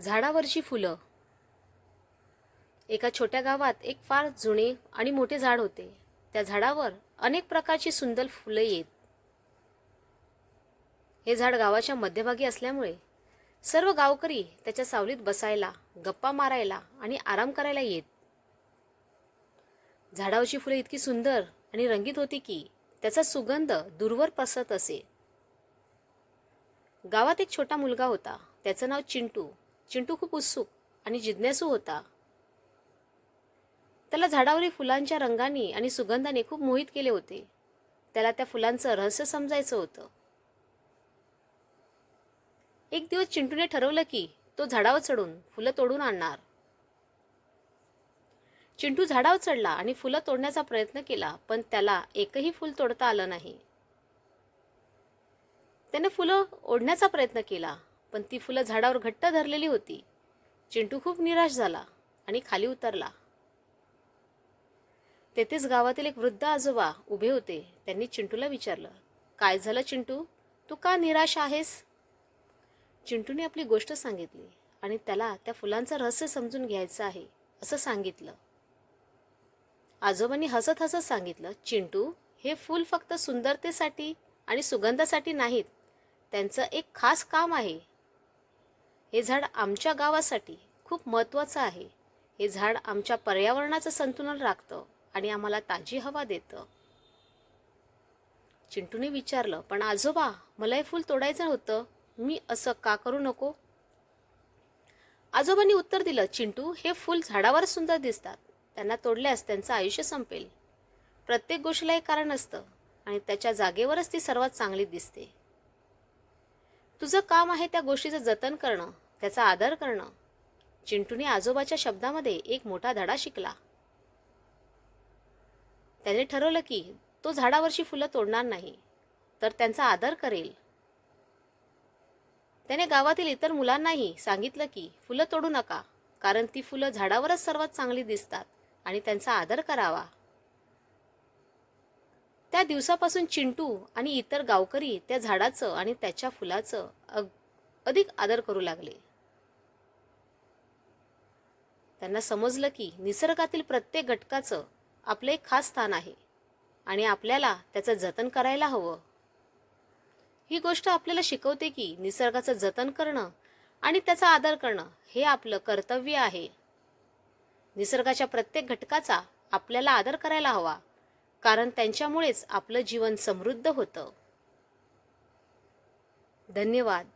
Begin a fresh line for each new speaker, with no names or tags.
झाडावरची फुलं. एका छोट्या गावात एक फार जुने आणि मोठे झाड होते. त्या झाडावर अनेक प्रकारची सुंदर फुलं येत. हे झाड गावाच्या मध्यभागी असल्यामुळे सर्व गावकरी त्याच्या सावलीत बसायला गप्पा मारायला आणि आराम करायला येत. झाडावरची फुले इतकी सुंदर आणि रंगीत होती की त्याचा सुगंध दूरवर पसरत असे. गावात एक छोटा मुलगा होता. त्याचं नाव चिंटू. चिंटू खूप उत्सुक आणि जिज्ञासू होता. त्याला झाडावरील फुलांच्या रंगाने आणि सुगंधाने खूप मोहित केले होते. त्याला त्या फुलांचं रहस्य समजायचं होतं. एक दिवस चिंटूने ठरवलं की तो झाडावर चढून फुलं तोडून आणणार. चिंटू झाडावर चढला आणि फुलं तोडण्याचा प्रयत्न केला पण त्याला एकही फुल तोडता आलं नाही. त्याने फुलं ओढण्याचा प्रयत्न केला. पण ती फुलं झाडावर घट्ट धरलेली होती. चिंटू खूप निराश झाला आणि खाली उतरला. तेथेच गावातील एक वृद्ध आजोबा उभे होते. त्यांनी चिंटूला विचारलं काय झालं चिंटू? तू का निराश आहेस? चिंटूने आपली गोष्ट सांगितली आणि त्याला त्या फुलांचं रहस्य समजून घ्यायचं आहे असं सांगितलं. आजोबांनी हसत हसत सांगितलं चिंटू हे फूल फक्त सुंदरतेसाठी आणि सुगंधासाठी नाहीत. त्यांचं एक खास काम आहे. हे झाड आमच्या गावासाठी खूप महत्त्वाचं आहे. हे झाड आमच्या पर्यावरणाचं संतुलन राखतं आणि आम्हाला ताजी हवा देतं. चिंटूने विचारलं पण आजोबा मला हे फूल तोडायचं होतं. मी असं का करू नको? आजोबांनी उत्तर दिलं चिंटू हे फूल झाडावर सुंदर दिसतात. त्यांना तोडल्यास त्यांचं आयुष्य संपेल. प्रत्येक गोष्टीला एक कारण असतं आणि त्याच्या जागेवरच ती सर्वात चांगली दिसते. तुझं काम आहे त्या गोष्टीचं जतन करणं त्याचा आदर करणं. चिंटूने आजोबाच्या शब्दामध्ये एक मोठा धडा शिकला. त्याने ठरवलं की तो झाडावरची फुलं तोडणार नाही तर त्यांचा आदर करेल. त्याने गावातील इतर मुलांनाही सांगितलं की फुलं तोडू नका कारण ती फुलं झाडावरच सर्वात चांगली दिसतात आणि त्यांचा आदर करावा. त्या दिवसापासून चिंटू आणि इतर गावकरी त्या झाडाचं आणि त्याच्या फुलाचं अग अधिक आदर करू लागले. त्यांना समजलं की निसर्गातील प्रत्येक घटकाचं आपलं एक खास स्थान आहे आणि आपल्याला त्याचं जतन करायला हवं. ही गोष्ट आपल्याला शिकवते की निसर्गाचं जतन करणं आणि त्याचा आदर करणं हे आपलं कर्तव्य आहे. निसर्गाच्या प्रत्येक घटकाचा आपल्याला आदर करायला हवा. कारण त्यांच्यामुळेच आपलं जीवन समृद्ध होतं. धन्यवाद.